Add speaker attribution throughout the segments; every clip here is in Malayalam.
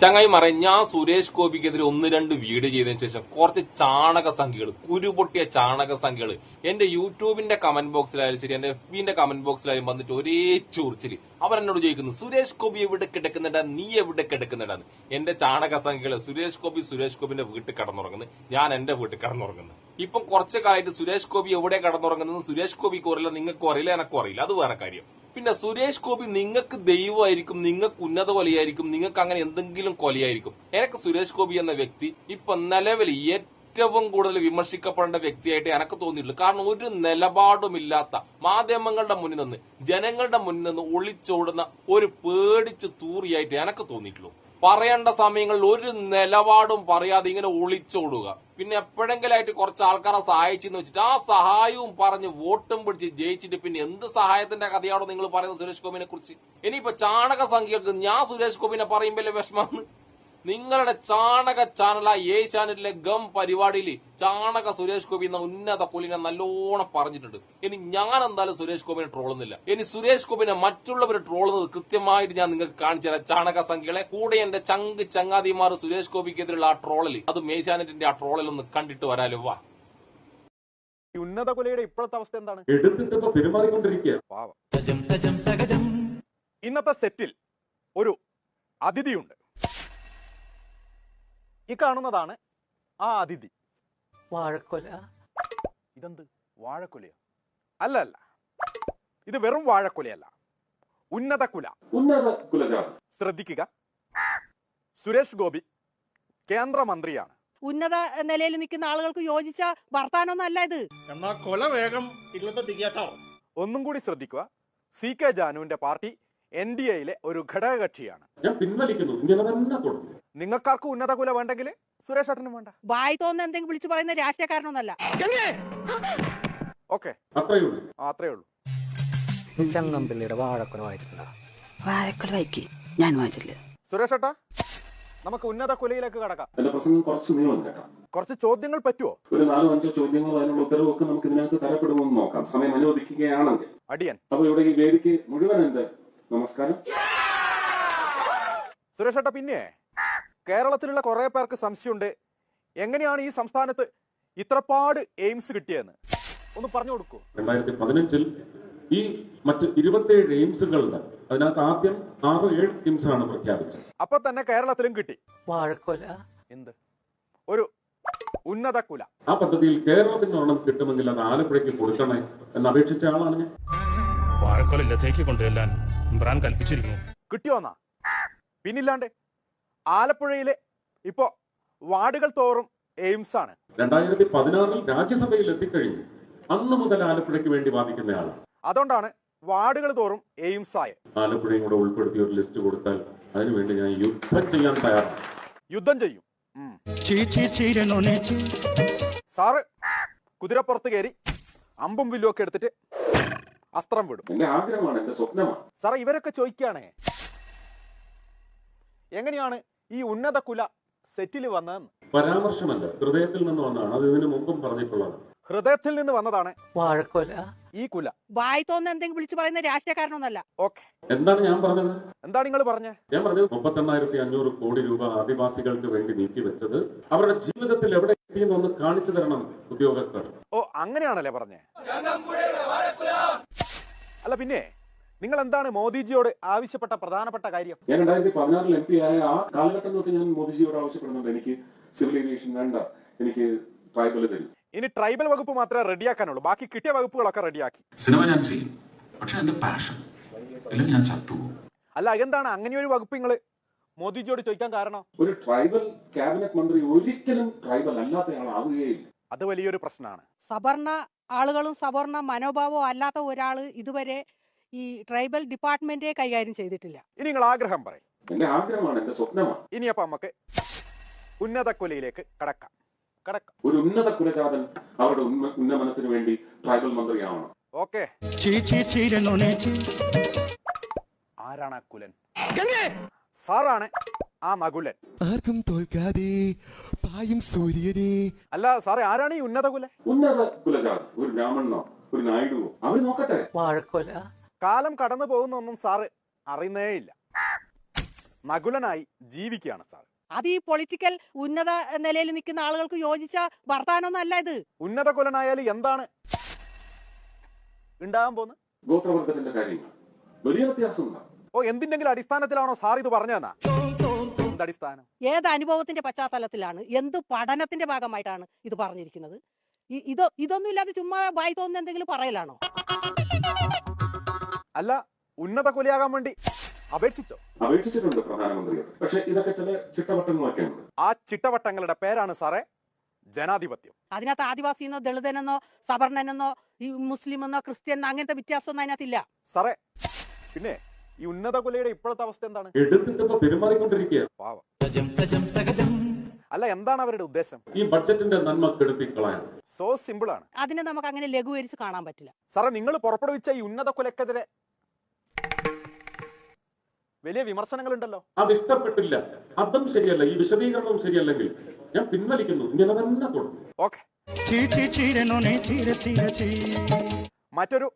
Speaker 1: ചങ്ങായി മറിയ ഞാൻ സുരേഷ് ഗോപിക്കെതിരെ ഒന്ന് രണ്ട് വീഡിയോ ചെയ്തതിനു ശേഷം കുറച്ച് ചാണക സംഖ്യകൾ കുരുപൊട്ടിയ ചാണക സംഖ്യകൾ എന്റെ യൂട്യൂബിന്റെ കമന്റ് ബോക്സിലായാലും ശരി എന്റെ എഫിന്റെ കമന്റ് ബോക്സിലായാലും വന്നിട്ട് ഒരേ ചൂർച്ചിൽ അവരെന്നോട് ചോദിക്കുന്നു സുരേഷ് ഗോപി എവിടെ കിടക്കുന്നുണ്ടാ? നീ എവിടെ കിടക്കുന്നുണ്ടാന്ന് എന്റെ ചാണക സംഖ്യകൾ സുരേഷ് ഗോപി സുരേഷ് ഗോപിന്റെ വീട്ടിൽ കടന്നുറങ്ങുന്നു. ഞാൻ എന്റെ വീട്ടിൽ കടന്നുറങ്ങുന്നു. ഇപ്പം കുറച്ച് കാലമായിട്ട് സുരേഷ് ഗോപി എവിടെ കടന്നുറങ്ങുന്നത് സുരേഷ് ഗോപിക്ക് അറിയില്ല നിങ്ങൾക്ക് അറിയില്ല എനക്കും അറിയില്ല. അത് വേറെ കാര്യം. പിന്നെ സുരേഷ് ഗോപി നിങ്ങൾക്ക് ദൈവമായിരിക്കും നിങ്ങൾക്ക് ഉന്നത കൊലയായിരിക്കും നിങ്ങൾക്ക് അങ്ങനെ എന്തെങ്കിലും കൊലയായിരിക്കും. എനിക്ക് സുരേഷ് ഗോപി എന്ന വ്യക്തി ഇപ്പൊ നിലവിൽ കൂടുതൽ വിമർശിക്കപ്പെടേണ്ട വ്യക്തിയായിട്ട് എനിക്ക് തോന്നിയിട്ടുള്ളൂ കാരണം ഒരു നിലപാടുമില്ലാത്ത മാധ്യമങ്ങളുടെ മുന്നിൽ നിന്ന് ജനങ്ങളുടെ മുന്നിൽ നിന്ന് ഒളിച്ചോടുന്ന ഒരു പേടിച്ച് തൂറിയായിട്ട് എനിക്ക് തോന്നിയിട്ടുള്ളൂ. പറയേണ്ട സമയങ്ങളിൽ ഒരു നിലപാടും പറയാതെ ഇങ്ങനെ ഒളിച്ചോടുക. പിന്നെ എപ്പോഴെങ്കിലായിട്ട് കുറച്ച് ആൾക്കാരെ സഹായിച്ചെന്ന് വെച്ചിട്ട് ആ സഹായവും പറഞ്ഞ് വോട്ടും പിടിച്ച് ജയിച്ചിട്ട് പിന്നെ എന്ത് സഹായത്തിന്റെ കഥയാണോ നിങ്ങൾ പറയുന്നത് സുരേഷ് ഗോപിനെ കുറിച്ച് ഇനിയിപ്പോ ചാണക സംഖ്യകൾക്ക് ഞാൻ സുരേഷ് ഗോപിനെ പറയുമ്പോൾ വിഷമമാണ് നിങ്ങളുടെ ചാണക ചാനലായ ഏ ഏഷ്യാനെറ്റിലെ ഗം പരിപാടിയിൽ ചാണക സുരേഷ് ഗോപി എന്ന ഉന്നത കുലിനെ നല്ലോണം പറഞ്ഞിട്ടുണ്ട്. ഇനി ഞാൻ എന്തായാലും സുരേഷ് ഗോപിനെ ട്രോളുന്നില്ല ഇനി സുരേഷ് ഗോപിനെ മറ്റുള്ളവർ ട്രോളുന്നത് കൃത്യമായിട്ട് ഞാൻ നിങ്ങൾക്ക് കാണിച്ചു തരാം. ചാണക സംഖ്യകളെ കൂടെ എന്റെ ചങ്ക് ചങ്ങാതിമാർ സുരേഷ് ഗോപിക്കെതിരെയുള്ള ആ ട്രോളിൽ അത് ഏഷ്യാനെറ്റിന്റെ ആ ട്രോളിൽ ഒന്ന് കണ്ടിട്ട് വരാലോ. വാ.
Speaker 2: ഈ ഉന്നത കുലയുടെ ഇപ്പോഴത്തെ അവസ്ഥ എന്താണ്? ഇന്നത്തെ സെറ്റിൽ ഒരു അതിഥിയുണ്ട്. ഈ കാണുന്നതാണ് ആ അതിഥി.
Speaker 3: വാഴക്കൊല.
Speaker 2: ഇതെന്ത്? വാഴക്കൊലയോ? അല്ല അല്ല. ഇത് വെറും വാഴക്കൊലയല്ല. ഉന്നത കുല. ശ്രദ്ധിക്കുക. സുരേഷ് ഗോപി കേന്ദ്രമന്ത്രിയാണ്.
Speaker 4: ഉന്നത നിലയിൽ നിൽക്കുന്ന ആളുകൾക്ക് യോജിച്ച വർത്താനൊന്നല്ല അല്ല ഇത്.
Speaker 5: എന്നാ കൊല വേഗം
Speaker 2: ഒന്നും കൂടി ശ്രദ്ധിക്കുക. സി കെ ജാനുവിന്റെ പാർട്ടി എൻ ഡി എയിലെ ഒരു ഘടകകക്ഷിയാണ്.
Speaker 6: ഞാൻ പിൻവലിക്കുന്നു. ഇങ്ങനെ തന്നെ കൊടുക്കും
Speaker 2: നിങ്ങൾക്കാർക്ക് ഉന്നത കുല വേണ്ടെങ്കിൽ സുരേഷ് ഏട്ടനും വേണ്ട.
Speaker 4: വായി തോന്നുന്ന എന്തെങ്കിലും വിളിച്ചു പറയുന്ന രാഷ്ട്രീയക്കാരനൊന്നല്ല.
Speaker 2: ഓക്കെ.
Speaker 6: അത്രയേ ഉള്ളൂ.
Speaker 2: അത്രേ ഉള്ളൂ.
Speaker 3: ചങ്ങമ്പിള്ളിയുടെ വാഴക്കുല വായിച്ചിട്ടുണ്ടോ?
Speaker 7: വാഴക്കുല വായിക്കി. ഞാൻ വായിച്ചില്ല
Speaker 2: സുരേഷ് ഏട്ടാ നമുക്ക് ഉന്നത കുലയിലേക്ക് കടക്കാം.
Speaker 6: എന്റെ പ്രസംഗം കുറച്ച് നീളം കേട്ടോ.
Speaker 2: കുറച്ച് ചോദ്യങ്ങൾ പറ്റുമോ
Speaker 6: ഒരു നാലോ അഞ്ചോ ചോദ്യങ്ങളോ അതിനുള്ള ഉത്തരവൊക്കെ ഒക്കെ നമുക്ക് ഇതിനകത്ത് തരപ്പെടുമെന്ന് നോക്കാം. സമയം അനുവദിക്കുകയാണെങ്കിൽ.
Speaker 2: അടിയൻ.
Speaker 6: അപ്പൊ ഇവിടെ ഈ വേദിക്ക് മുഴുവൻ എന്റെ നമസ്കാരം.
Speaker 2: സുരേഷ് ഏട്ടാ പിന്നെ കേരളത്തിലുള്ള കുറെ പേർക്ക് സംശയമുണ്ട്. എങ്ങനെയാണ് ഈ സംസ്ഥാനത്ത് ഇത്രപാട് എയിംസ് കിട്ടിയെന്ന്? ഒന്ന് പറഞ്ഞു കൊടുക്കൂ.
Speaker 6: രണ്ടായിരത്തി പതിനഞ്ചിൽ ഈ മറ്റ് ഇരുപത്തിയേഴ് എയിംസുകളുടെ അതിനകത്ത് ആദ്യം ആറ് ഏഴ് എയിംസ് ആണ് പ്രഖ്യാപിച്ചത്.
Speaker 2: അപ്പൊ തന്നെ കേരളത്തിലും കിട്ടി.
Speaker 3: വാഴക്കൊല.
Speaker 2: എന്ത്? ഒരു ഉന്നത കുല.
Speaker 6: ആ പദ്ധതിയിൽ കേരളത്തിന് ഒരെണ്ണം കിട്ടുമെങ്കിൽ അത് ആലപ്പുഴയ്ക്ക് കൊടുക്കണേ എന്ന് അപേക്ഷിച്ച ആളാണ് ഞാൻ.
Speaker 8: വാഴക്കൊലയില്ലത്തേക്ക് കൊണ്ടുചെല്ലാൻ ഇമ്രാൻ കൽപ്പിച്ചിരിക്കുന്നു.
Speaker 2: കിട്ടിയോന്നാ പിന്നില്ലാണ്ട് ആലപ്പുഴയിലെ ഇപ്പോ വാർഡുകൾ തോറും എയിംസ് ആണ്
Speaker 6: രണ്ടായിരത്തി പതിനാറിൽ രാജ്യസഭയിൽ എത്തിക്കഴിഞ്ഞു. അന്ന് മുതൽ ആലപ്പുഴയ്ക്ക് വേണ്ടി വാദിക്കുന്നയാളാണ്.
Speaker 2: അതുകൊണ്ടാണ് വാർഡുകൾ തോറും എയിംസ് ആയ
Speaker 6: ആലപ്പുഴയും കൂടെ ഉൾപ്പെടുത്തി ഒരു ലിസ്റ്റ് കൊടുത്താൽ അതിനുവേണ്ടി ഞാൻ യുദ്ധം ചെയ്യാൻ തയ്യാറാണ്.
Speaker 2: യുദ്ധം ചെയ്യും. സാറ് കുതിരപ്പുറത്ത് കയറി അമ്പും വില്ലും ഒക്കെ എടുത്തിട്ട് അസ്ത്രം വിടും.
Speaker 6: എന്റെ ആഗ്രഹമാണ് എന്റെ സ്വപ്നമാണ്.
Speaker 2: സാറേ ഇവരൊക്കെ ചോദിക്കുകയാണേ. എങ്ങനെയാണ് ഈ ഉന്നത കുല സെറ്റിൽ വന്നതെന്ന്
Speaker 6: പരാമർശമല്ല. ഹൃദയത്തിൽ നിന്ന് വന്നതാണ്. അത് ഇതിനു മുമ്പും പറഞ്ഞിട്ടുള്ളത്
Speaker 2: ഹൃദയത്തിൽ നിന്ന് വന്നതാണ്
Speaker 3: വാഴക്കൊല.
Speaker 2: ഈ കുല.
Speaker 4: വായി തോന്നുന്ന എന്തെങ്കിലും വിളിച്ചു പറയുന്ന രാഷ്ട്രീയക്കാരനൊന്നല്ല.
Speaker 2: ഓക്കെ.
Speaker 6: എന്താണ് ഞാൻ പറഞ്ഞത്?
Speaker 2: എന്താണ് നിങ്ങൾ പറഞ്ഞത്?
Speaker 6: ഞാൻ പറഞ്ഞത് മുപ്പത്തെണ്ണായിരത്തി അഞ്ഞൂറ് കോടി രൂപ ആദിവാസികൾക്ക് വേണ്ടി നീക്കി വെച്ചത് അവരുടെ ജീവിതത്തിൽ എവിടെ എത്തിയെന്ന് ഒന്ന് കാണിച്ചു തരണം ഉദ്യോഗസ്ഥർ.
Speaker 2: ഓ അങ്ങനെയാണല്ലേ പറഞ്ഞേ? അല്ല പിന്നെ? നിങ്ങൾ എന്താണ് മോദിജിയോട് ആവശ്യപ്പെട്ട പ്രധാനപ്പെട്ട കാര്യം?
Speaker 6: ഞാൻ രണ്ടായിരത്തി പതിനാറിൽ എം പി ആയ ആ കാലഘട്ടം തൊട്ട് ഞാൻ മോദിജിയോട് ആവശ്യപ്പെടുന്നുണ്ട്. എനിക്ക് സിവിൽ ഏവിയേഷൻ വേണ്ട. എനിക്ക് ട്രൈബൽ തരും.
Speaker 2: ഇനി ട്രൈബൽ വകുപ്പ് മാത്രമേ റെഡിയാക്കാനുള്ളൂ. ബാക്കി കിട്ടിയ വകുപ്പുകളൊക്കെ റെഡിയാക്കി.
Speaker 9: സിനിമ ഞാൻ ചെയ്യും. പക്ഷെ എന്റെ പാഷൻ ഇല്ലെങ്കിൽ ഞാൻ ചത്തു
Speaker 2: അല്ല എന്താണ് അങ്ങനെ ഒരു വകുപ്പ് നിങ്ങൾ മോദിജിയോട് ചോദിക്കാൻ കാരണം?
Speaker 6: ഒരു ട്രൈബൽ ക്യാബിനറ്റ് മന്ത്രി ഒരിക്കലും ട്രൈബൽ അല്ലാത്തയാളാവുകയില്ല.
Speaker 2: അത് വലിയൊരു പ്രശ്നമാണ്.
Speaker 4: സവർണ ആളുകളും സവർണ മനോഭാവവും അല്ലാത്ത ഒരാൾ ഇതുവരെ ഈ ട്രൈബൽ ഡിപ്പാർട്ട്മെന്റേ കൈകാര്യം ചെയ്തിട്ടില്ല.
Speaker 2: ഇനി നിങ്ങൾ ആഗ്രഹം പറയും.
Speaker 6: എന്റെ ആഗ്രഹമാണ് എന്റെ സ്വപ്നമാണ്.
Speaker 2: ഇനി അപ്പൊ നമുക്ക് ഉന്നത കൊലയിലേക്ക് കടക്കാം. കടക്കാം.
Speaker 6: ഒരു ഉന്നത കുലജാതൻ അവരുടെ ഉന്ന- ഉന്നമനത്തിന് വേണ്ടി ട്രൈബൽ മന്ത്രിയാവണം.
Speaker 2: ഓക്കെ. ആരാണ് ആ കുലൻ? സാറാണ് ആ നകുലൻ.
Speaker 10: ആർക്കും തോൽക്കാതെ പായും സൂര്യനെ.
Speaker 2: അല്ല സാറേ ആരാണ് ഈ ഉന്നത കുലൻ
Speaker 6: ഉന്നത കുലജാതൻ ഒരു ബ്രാഹ്മണനോ ഒരു നായിഡുവോ അവർ നോക്കട്ടെ.
Speaker 3: വാഴക്കൊല.
Speaker 2: കാലം കടന്നു പോകുന്നൊന്നും സാറ് അറിയുന്നേ ഇല്ല നകുലനായി ജീവിക്കുകയാണ് സാർ
Speaker 4: അത് ഈ പൊളിറ്റിക്കൽ ഉന്നത നിലയിൽ നിൽക്കുന്ന ആളുകൾക്ക് യോജിച്ച വർത്താനൊന്നല്ല ഇത്.
Speaker 2: ഉന്നത കുലനായാലും എന്താണ് ഉണ്ടാകാൻ പോകുന്നത്?
Speaker 6: ഗോത്രവർഗത്തിന്റെ കാര്യങ്ങൾ. വലിയ വ്യത്യാസമുണ്ട്.
Speaker 2: ഓ എന്തിന്റെങ്കിലും അടിസ്ഥാനത്തിലാണോ സാർ ഇത് പറഞ്ഞതെന്നാ? അടിസ്ഥാനം
Speaker 4: ഏത് അനുഭവത്തിന്റെ പശ്ചാത്തലത്തിലാണ് എന്ത് പഠനത്തിന്റെ ഭാഗമായിട്ടാണ് ഇത് പറഞ്ഞിരിക്കുന്നത്? ഇതോ ഇതൊന്നും ഇല്ലാതെ ചുമ്മാ വായി തോന്നുന്ന എന്തെങ്കിലും പറയലാണോ?
Speaker 2: അല്ല ഉന്നത കൊലയാകാൻ വേണ്ടി. അപേക്ഷിച്ചോ?
Speaker 6: അപേക്ഷിച്ചിട്ടുണ്ട് പ്രധാനമന്ത്രി പക്ഷെ ഇതൊക്കെ ചില ചിട്ടവട്ടങ്ങളൊക്കെ ഉണ്ട്
Speaker 2: ആ ചിട്ടവട്ടങ്ങളുടെ പേരാണ് സാറേ ജനാധിപത്യം.
Speaker 4: അതിനകത്ത് ആദിവാസി എന്നോ ദളിതനെന്നോ സവർണനെന്നോ ഈ മുസ്ലിം എന്നോ ക്രിസ്ത്യൻ എന്നോ അങ്ങനത്തെ വ്യത്യാസമൊന്നും അതിനകത്തില്ല.
Speaker 2: സാറേ പിന്നെ ഈ ഉന്നത കൊലയുടെ ഇപ്പോഴത്തെ അവസ്ഥ എന്താണ്?
Speaker 6: എടുത്തിട്ട് ഇപ്പൊ പെരുമാറിക്കൊണ്ടിരിക്കുക
Speaker 2: പാവം അല്ല എന്താണ് അവരുടെ ഉദ്ദേശം?
Speaker 6: ഈ ബഡ്ജറ്റിന്റെ നന്മ കെടുത്തിക്കളയാൻ.
Speaker 2: സോ സിമ്പിൾ ആണ്.
Speaker 4: അതിനെ നമുക്ക് അങ്ങനെ ലഘൂകരിച്ച് കാണാൻ പറ്റില്ല.
Speaker 2: സാറേ നിങ്ങൾ പുറപ്പെടുവിച്ച ഈ ഉന്നത കുലക്കെതിരെ വലിയ വിമർശനങ്ങളുണ്ടല്ലോ?
Speaker 6: അത് ഇഷ്ടപ്പെട്ടില്ല. അതും ശരിയല്ല. ഈ വിശദീകരണവും ശരിയല്ലെങ്കിൽ ഞാൻ പിൻവലിക്കുന്നു. ഇങ്ങനെ തന്നെ തുടങ്ങും.
Speaker 2: ഓക്കെ മറ്റൊരു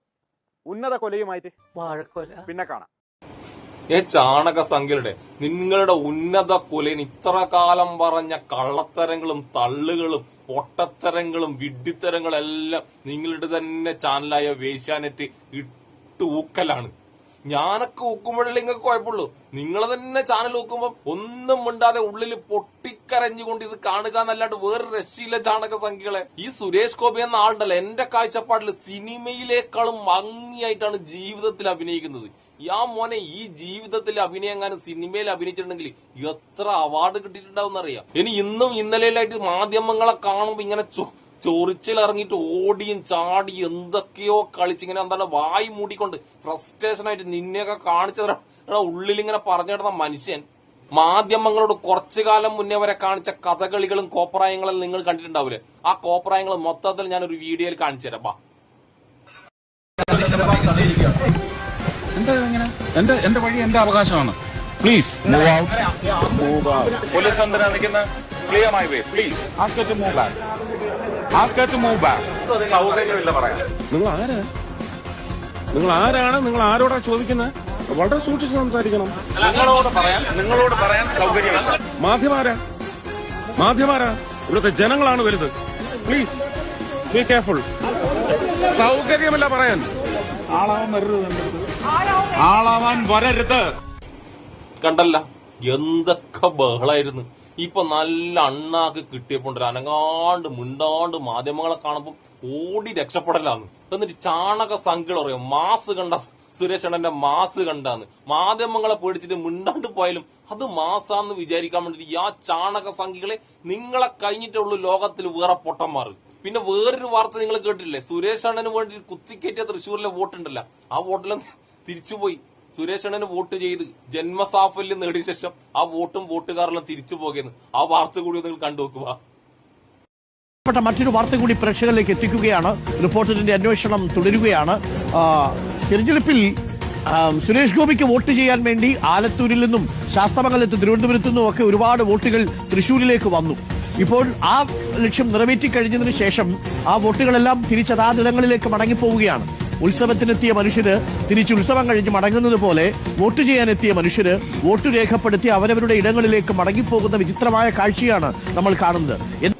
Speaker 2: ഉന്നത കൊലയുമായിട്ട്
Speaker 3: വാഴക്കൊല.
Speaker 2: പിന്നെ കാണാം.
Speaker 1: ഏ ചാണക സംഖ്യയുടെ നിങ്ങളുടെ ഉന്നത കുലയിൽ ഇത്ര കാലം പറഞ്ഞ കള്ളത്തരങ്ങളും തള്ളുകളും പൊട്ടത്തരങ്ങളും വിഡ്ഢിത്തരങ്ങളും എല്ലാം നിങ്ങളുടെ തന്നെ ചാനലായ വേശ്യാനെറ്റ് ഇട്ട് ഊക്കലാണ്. ഞാനൊക്കെ ഊക്കുമ്പോഴല്ലേ നിങ്ങൾക്ക് കുഴപ്പമുള്ളൂ. നിങ്ങൾ തന്നെ ചാനൽ ഊക്കുമ്പോൾ ഒന്നും മിണ്ടാതെ ഉള്ളിൽ പൊട്ടിക്കരഞ്ഞുകൊണ്ട് ഇത് കാണുക എന്നല്ലാണ്ട് വേറെ രക്ഷയില്ല ചാണക സംഖ്യകളെ. ഈ സുരേഷ് ഗോപി എന്ന ആളുണ്ടല്ലോ എന്റെ കാഴ്ചപ്പാടിൽ സിനിമയിലേക്കാളും ഭംഗിയായിട്ടാണ് ജീവിതത്തിൽ അഭിനയിക്കുന്നത്. ആ മോനെ ഈ ജീവിതത്തിൽ അഭിനയങ്ങാനും സിനിമയിൽ അഭിനയിച്ചിട്ടുണ്ടെങ്കിൽ എത്ര അവാർഡ് കിട്ടിയിട്ടുണ്ടാവും എന്നറിയാം. ഇനി ഇന്നും ഇന്നലെയിലായിട്ട് മാധ്യമങ്ങളെ കാണുമ്പോ ഇങ്ങനെ ചൊറിച്ചിൽ ഇറങ്ങിയിട്ട് ഓടിയും ചാടിയും എന്തൊക്കെയോ കളിച്ച് ഇങ്ങനെ എന്താണ് വായി മൂടിക്കൊണ്ട് ഫ്രസ്ട്രേഷൻ ആയിട്ട് നിന്നെയൊക്കെ കാണിച്ചത്. ഉള്ളിൽ ഇങ്ങനെ പറഞ്ഞിടുന്ന മനുഷ്യൻ മാധ്യമങ്ങളോട് കുറച്ചു കാലം മുന്നേ വരെ കാണിച്ച കഥകളികളും കോപ്രായങ്ങളും നിങ്ങൾ കണ്ടിട്ടുണ്ടാവില്ലേ? ആ കോപ്രായങ്ങൾ മൊത്തത്തിൽ ഞാൻ ഒരു വീഡിയോയിൽ കാണിച്ചു തരാം. ബാ.
Speaker 9: എന്താ ഇങ്ങനെ? എന്റെ എന്റെ വഴി എന്റെ അവകാശമാണ്. പ്ലീസ്
Speaker 8: പോലീസ് എന്തിനാ നിൽക്കുന്നത് ക്ലിയർ മൈ വേ പ്ലീസ് ആസ്കറ്റ് മൂവ് ബാക്ക് സൗകര്യമില്ല പറയാം
Speaker 6: നിങ്ങൾ ആരാ നിങ്ങൾ ആരാണ് നിങ്ങൾ ആരോടാ ചോദിക്കുന്നത് വളരെ സൂക്ഷിച്ച് സംസാരിക്കണം.
Speaker 8: നിങ്ങളോട് പറയാൻ നിങ്ങളോട് പറയാൻ സൗകര്യമില്ല.
Speaker 6: മാധ്യമാരാ? മാധ്യമാരാ? ഇവിടുത്തെ ജനങ്ങളാണ് വലുത്. പ്ലീസ് ബി കെയർഫുൾ സൗകര്യമില്ല പറയാൻ.
Speaker 8: ആളാവാൻ വരരുത് ആളാവാൻ വരരുത്.
Speaker 1: കണ്ടല്ല എന്തൊക്കെ ബഹളായിരുന്നു. ഇപ്പൊ നല്ല അണ്ണാക്ക് കിട്ടിയപ്പോൾ അനങ്ങാണ്ട് മുണ്ടാണ്ട് മാധ്യമങ്ങളെ കാണുമ്പോൾ ഓടി രക്ഷപ്പെടലാന്ന്. എന്നിട്ട് ചാണക സംഖ്യകൾ പറയും മാസ് കണ്ട സുരേഷ് അണ്ണന്റെ മാസ് കണ്ടാന്ന്. മാധ്യമങ്ങളെ പേടിച്ചിട്ട് മുണ്ടാണ്ട് പോയാലും അത് മാസാന്ന് വിചാരിക്കാൻ വേണ്ടിട്ട് ആ ചാണക സംഖ്യകളെ നിങ്ങളെ കഴിഞ്ഞിട്ടുള്ളൂ ലോകത്തിൽ വേറെ പൊട്ടന്മാർ. പിന്നെ വേറൊരു വാർത്ത നിങ്ങൾ കേട്ടില്ലേ സുരേഷ് അണ്ണന് വേണ്ടി കുത്തിക്കയറ്റിയ തൃശ്ശൂരിലെ വോട്ടുണ്ടല്ല. ആ വോട്ടെല്ലാം തിരിച്ചുപോയി. സുരേഷ് അണ്ണന് വോട്ട് ചെയ്ത് ജന്മസാഫല്യം നേടിയ ശേഷം ആ വോട്ടും വോട്ടുകാരെല്ലാം തിരിച്ചു പോകുന്നു. ആ വാർത്ത കൂടി നിങ്ങൾ കണ്ടുനോക്കുക
Speaker 5: മറ്റൊരു വാർത്ത കൂടി പ്രേക്ഷകരിലേക്ക് എത്തിക്കുകയാണ്. റിപ്പോർട്ടറിന്റെ അന്വേഷണം തുടരുകയാണ്. തിരഞ്ഞെടുപ്പിൽ സുരേഷ് ഗോപിക്ക് വോട്ട് ചെയ്യാൻ വേണ്ടി ആലത്തൂരിൽ നിന്നും ശാസ്തമംഗലത്ത് തിരുവനന്തപുരത്തു നിന്നും ഒക്കെ ഒരുപാട് വോട്ടുകൾ തൃശൂരിലേക്ക് വന്നു. ഇപ്പോൾ ആ ലക്ഷ്യം നിറവേറ്റി കഴിഞ്ഞതിന് ശേഷം ആ വോട്ടുകളെല്ലാം തിരിച്ചതാതിടങ്ങളിലേക്ക് മടങ്ങിപ്പോവുകയാണ്. ഉത്സവത്തിനെത്തിയ മനുഷ്യര് തിരിച്ച് ഉത്സവം കഴിഞ്ഞ് മടങ്ങുന്നത് പോലെ വോട്ട് ചെയ്യാനെത്തിയ മനുഷ്യര് വോട്ട് രേഖപ്പെടുത്തി അവരവരുടെ ഇടങ്ങളിലേക്ക് മടങ്ങിപ്പോകുന്ന വിചിത്രമായ കാഴ്ചയാണ് നമ്മൾ കാണുന്നത്.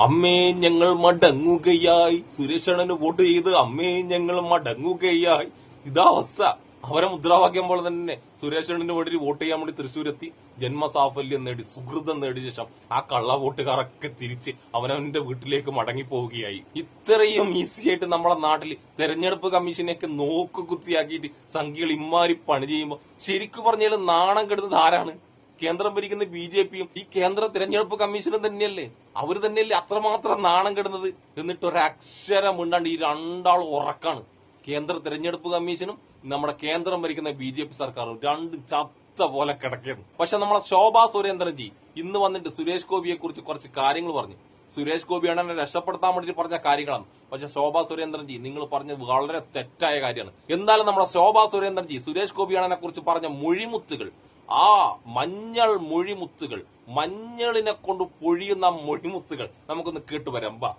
Speaker 1: അമ്മേ ഞങ്ങൾ മടങ്ങുകയായി. സുരേഷ് അണ്ണന് വോട്ട് ചെയ്ത് അമ്മേ ഞങ്ങൾ മടങ്ങുകയായി. ഇതാ അവസ്ഥ. അവരെ മുദ്രാവാക്യം പോലെ തന്നെ സുരേഷ് അണ്ണന് വേണ്ടി വോട്ട് ചെയ്യാൻ വേണ്ടി തൃശ്ശൂരെത്തി. ജന്മസാഫല്യം നേടി സുഹൃതം നേടിയ ശേഷം ആ കള്ള വോട്ടുകാരൊക്കെ തിരിച്ച് അവനവന്റെ വീട്ടിലേക്ക് മടങ്ങി പോവുകയായി ഇത്രയും ഈസി ആയിട്ട് നമ്മളെ നാട്ടിൽ തെരഞ്ഞെടുപ്പ് കമ്മീഷനെയൊക്കെ നോക്ക് കുത്തിയാക്കിയിട്ട് സംഖ്യകൾ ഇമ്മാരി പണി ചെയ്യുമ്പോൾ ശരിക്കും പറഞ്ഞാൽ നാണം കെടുന്നത് ആരാണ്? കേന്ദ്രം ഭരിക്കുന്ന ബി ജെ പിയും ഈ കേന്ദ്ര തിരഞ്ഞെടുപ്പ് കമ്മീഷനും തന്നെയല്ലേ? അവർ തന്നെയല്ലേ അത്രമാത്രം നാണം കെടുന്നത്? എന്നിട്ട് ഒരക്ഷരം ഉണ്ടാണ്ട് ഈ രണ്ടാൾ ഉറക്കാണ്. കേന്ദ്ര തെരഞ്ഞെടുപ്പ് കമ്മീഷനും നമ്മുടെ കേന്ദ്രം ഭരിക്കുന്ന ബി ജെ പി സർക്കാരും രണ്ടും ചത്ത പോലെ കിടക്കുന്നു. പക്ഷെ നമ്മളെ ശോഭാ സുരേന്ദ്രൻജി ഇന്ന് വന്നിട്ട് സുരേഷ് ഗോപിയെ കുറിച്ച് കുറച്ച് കാര്യങ്ങൾ പറഞ്ഞു. സുരേഷ് ഗോപിയാണ് എന്നെ രക്ഷപ്പെടുത്താൻ വേണ്ടി പറഞ്ഞ കാര്യങ്ങളാണ്. പക്ഷെ ശോഭാ സുരേന്ദ്രൻജി നിങ്ങൾ പറഞ്ഞത് വളരെ തെറ്റായ കാര്യമാണ്. എന്തായാലും നമ്മുടെ ശോഭാ സുരേന്ദ്രൻജി സുരേഷ് ഗോപിയാണനെ കുറിച്ച് പറഞ്ഞ മൊഴിമുത്തുകൾ ആ മഞ്ഞൾ മൊഴിമുത്തുകൾ മഞ്ഞളിനെ കൊണ്ട് പൊഴിയുന്ന മൊഴിമുത്തുകൾ നമുക്കൊന്ന് കേട്ടുവരാം. ബാ.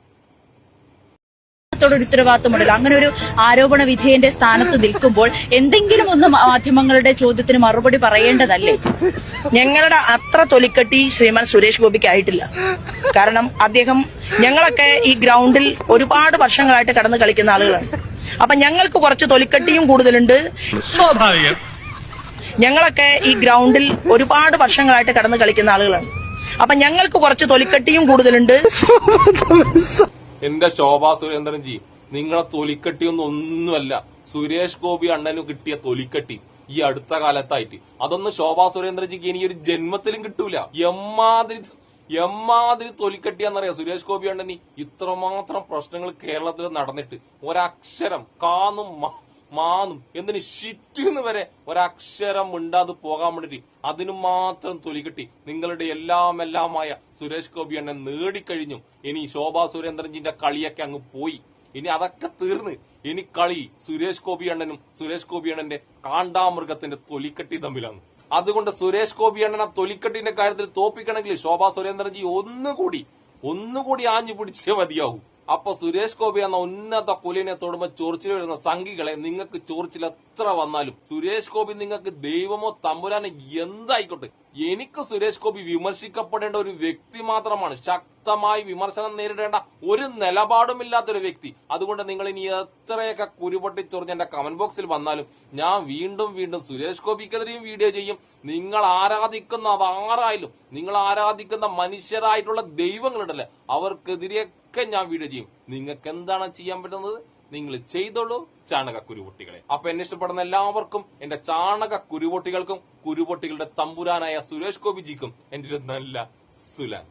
Speaker 7: ഒരു ഉത്തരവാദിത്തമുണ്ടല്ലോ അങ്ങനെ ഒരു ആരോപണ വിധേയന്റെ സ്ഥാനത്ത് നിൽക്കുമ്പോൾ എന്തെങ്കിലും ഒന്ന് മാധ്യമങ്ങളുടെ ചോദ്യത്തിന് മറുപടി പറയേണ്ടതല്ലേ?
Speaker 11: ഞങ്ങളുടെ അത്ര തൊലിക്കെട്ടി ശ്രീമാൻ സുരേഷ് ഗോപിക്ക് ആയിട്ടില്ല. കാരണം അദ്ദേഹം ഞങ്ങളൊക്കെ ഈ ഗ്രൗണ്ടിൽ ഒരുപാട് വർഷങ്ങളായിട്ട് കടന്നു കളിക്കുന്ന ആളുകളാണ്. അപ്പൊ ഞങ്ങൾക്ക് കുറച്ച് തൊലിക്കെട്ടിയും കൂടുതലുണ്ട്.
Speaker 8: സ്വാഭാവികം.
Speaker 11: ഞങ്ങളൊക്കെ ഈ ഗ്രൗണ്ടിൽ ഒരുപാട് വർഷങ്ങളായിട്ട് കടന്നു കളിക്കുന്ന ആളുകളാണ്. അപ്പൊ ഞങ്ങൾക്ക് കുറച്ച് തൊലിക്കെട്ടിയും കൂടുതലുണ്ട്.
Speaker 1: എന്റെ ശോഭാ സുരേന്ദ്രൻജി നിങ്ങളെ തൊലിക്കട്ടിയൊന്നും ഒന്നുമല്ല. സുരേഷ് ഗോപി അണ്ണന് കിട്ടിയ തൊലിക്കട്ടി ഈ അടുത്ത കാലത്തായിട്ട്. അതൊന്നും ശോഭാ സുരേന്ദ്രൻജിക്ക് ഇനി ഒരു ജന്മത്തിലും കിട്ടൂല. എമ്മാതിരി എമ്മാതിരി തൊലിക്കട്ടിയാന്നറിയാം സുരേഷ് ഗോപി അണ്ണന്? ഇത്രമാത്രം പ്രശ്നങ്ങൾ കേരളത്തിൽ നടന്നിട്ട്. ഒരക്ഷരം കാന്നും മാന്നും എന്തിന് ഷിറ്റ് വരെ ഒരക്ഷരം മിണ്ടാതെ പോകാൻ വേണ്ടിട്ട് അതിനു മാത്രം തൊലി കിട്ടി നിങ്ങളുടെ എല്ലാം എല്ലാമായ സുരേഷ് ഗോപി എന്നെ നേടിക്കഴിഞ്ഞു. ഇനി ശോഭാ സുരേന്ദ്രൻജിന്റെ കളിയൊക്കെ അങ്ങ് പോയി. ഇനി അതൊക്കെ തീർന്ന് ഇനി കളി സുരേഷ് ഗോപി അണ്ണനും സുരേഷ് ഗോപി അണ്ണന്റെ കാണ്ടാമൃഗത്തിന്റെ തൊലിക്കെട്ടി തമ്മിലാണ്. അതുകൊണ്ട് സുരേഷ് ഗോപി അണ്ണനെ തൊലിക്കെട്ടിന്റെ കാര്യത്തിൽ തോപ്പിക്കണമെങ്കിൽ ശോഭാ സുരേന്ദ്രൻജി ഒന്നുകൂടി ഒന്നുകൂടി ആഞ്ഞു പിടിച്ചേ മതിയാവൂ. അപ്പൊ സുരേഷ് ഗോപി എന്ന ഉന്നത കുലിനെ തൊടുമ്പോ ചോർച്ചിൽ വരുന്ന സംഘികളെ നിങ്ങൾക്ക് ചോർച്ചിൽ എത്ര വന്നാലും സുരേഷ് ഗോപി നിങ്ങൾക്ക് ദൈവമോ തമ്പുരാനോ എന്തായിക്കോട്ടെ? എനിക്ക് സുരേഷ് ഗോപി വിമർശിക്കപ്പെടേണ്ട ഒരു വ്യക്തി മാത്രമാണ്. ശക്തമായി വിമർശനം നേരിടേണ്ട ഒരു നിലപാടുമില്ലാത്ത ഒരു വ്യക്തി. അതുകൊണ്ട് നിങ്ങൾ ഇനി എത്രയൊക്കെ കുരുപൊട്ടി ചൊറിഞ്ഞ എന്റെ കമന്റ് ബോക്സിൽ വന്നാലും ഞാൻ വീണ്ടും വീണ്ടും സുരേഷ് ഗോപിക്കെതിരെയും വീഡിയോ ചെയ്യും. നിങ്ങൾ ആരാധിക്കുന്ന അതാരായാലും നിങ്ങൾ ആരാധിക്കുന്ന മനുഷ്യരായിട്ടുള്ള ദൈവങ്ങളുണ്ടല്ലേ അവർക്കെതിരെയൊക്കെ ഞാൻ വീഡിയോ ചെയ്യും. നിങ്ങൾക്ക് എന്താണ് ചെയ്യാൻ പറ്റുന്നത്? നിങ്ങൾ ചെയ്തോളൂ ചാണക കുരുപൊട്ടികളെ അപ്പൊ എന്നെ ഇഷ്ടപ്പെടുന്ന എല്ലാവർക്കും എന്റെ ചാണക കുരുപൊട്ടികൾക്കും കുരുപൊട്ടികളുടെ തമ്പുരാനായ സുരേഷ് ഗോപിജിക്കും എന്റെ ഒരു നല്ല സുലാൻ